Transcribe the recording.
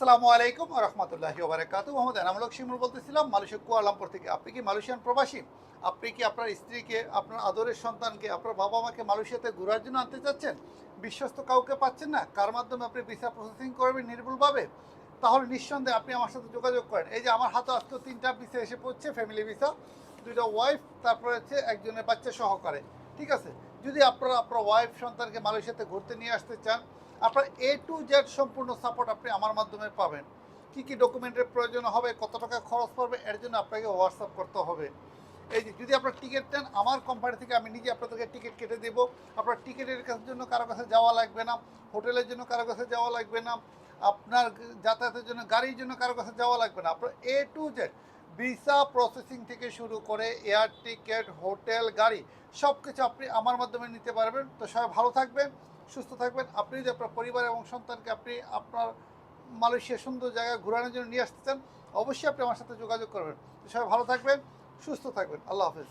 আসসালামু আলাইকুম রহমতুল্লাহি ওবরাকাত মোহাম্মদ এনামুলক শিমুল বলতেছিলাম মালয়েশিয়া কুয়ালামপুর থেকে আপনি কি মালয়েশিয়ান প্রবাসী? আপনি কি আপনার স্ত্রীকে, আপনার আদরের সন্তানকে, আপনার বাবা মাকে মালয়েশিয়াতে ঘোরার জন্য আনতে চাচ্ছেন? বিশ্বস্ত কাউকে পাচ্ছেন না? কার মাধ্যমে আপনি ভিসা প্রসেসিং করবেন নির্ভুলভাবে? তাহলে নিঃসন্দেহে আপনি আমার সাথে যোগাযোগ করেন। এই যে আমার হাতে আজকে তিনটা ভিসা এসে পড়ছে ফ্যামিলি ভিসা দুইটা ওয়াইফ তারপরে হচ্ছে একজনের বাচ্চা সহকারে। ঠিক আছে? যদি আপনারা আপনার ওয়াইফ সন্তানকে মালয়েশিয়াতে ঘুরতে নিয়ে আসতে চান আপনার এ টু জেড সম্পূর্ণ সাপোর্ট আপনি আমার মাধ্যমে পাবেন। কি কি ডকুমেন্টের প্রয়োজন হবে, কত টাকা খরচ পড়বে, এর জন্য আপনাকে হোয়াটসঅ্যাপ করতে হবে। এই যে, যদি আপনার টিকিট নেন, আমার কোম্পানি থেকে আমি নিজে আপনাদেরকে টিকিট কেটে দেবো। আপনার টিকিটের জন্য কারও কাছে যাওয়া লাগবে না, হোটেলের জন্য কারও কাছে যাওয়া লাগবে না, আপনার যাতায়াতের জন্য, গাড়ির জন্য কারও কাছে যাওয়া লাগবে না। আপনার A to Z visa processing থেকে শুরু করে এয়ার টিকিট হোটেল গাড়ি সব কিছু আপনি আমার মাধ্যমে নিতে পারবেন। তো সবাই ভালো থাকবেন, সুস্থ থাকবেন। আপনি যদি আপনার পরিবার এবং সন্তানকে আপনি আপনার মালয়েশিয়া সুন্দর জায়গায় ঘোরানোর জন্য নিয়ে আসতে চান, অবশ্যই আপনি আমার সাথে যোগাযোগ করবেন। তো সবাই ভালো থাকবেন, সুস্থ থাকবেন। আল্লাহ হাফেজ।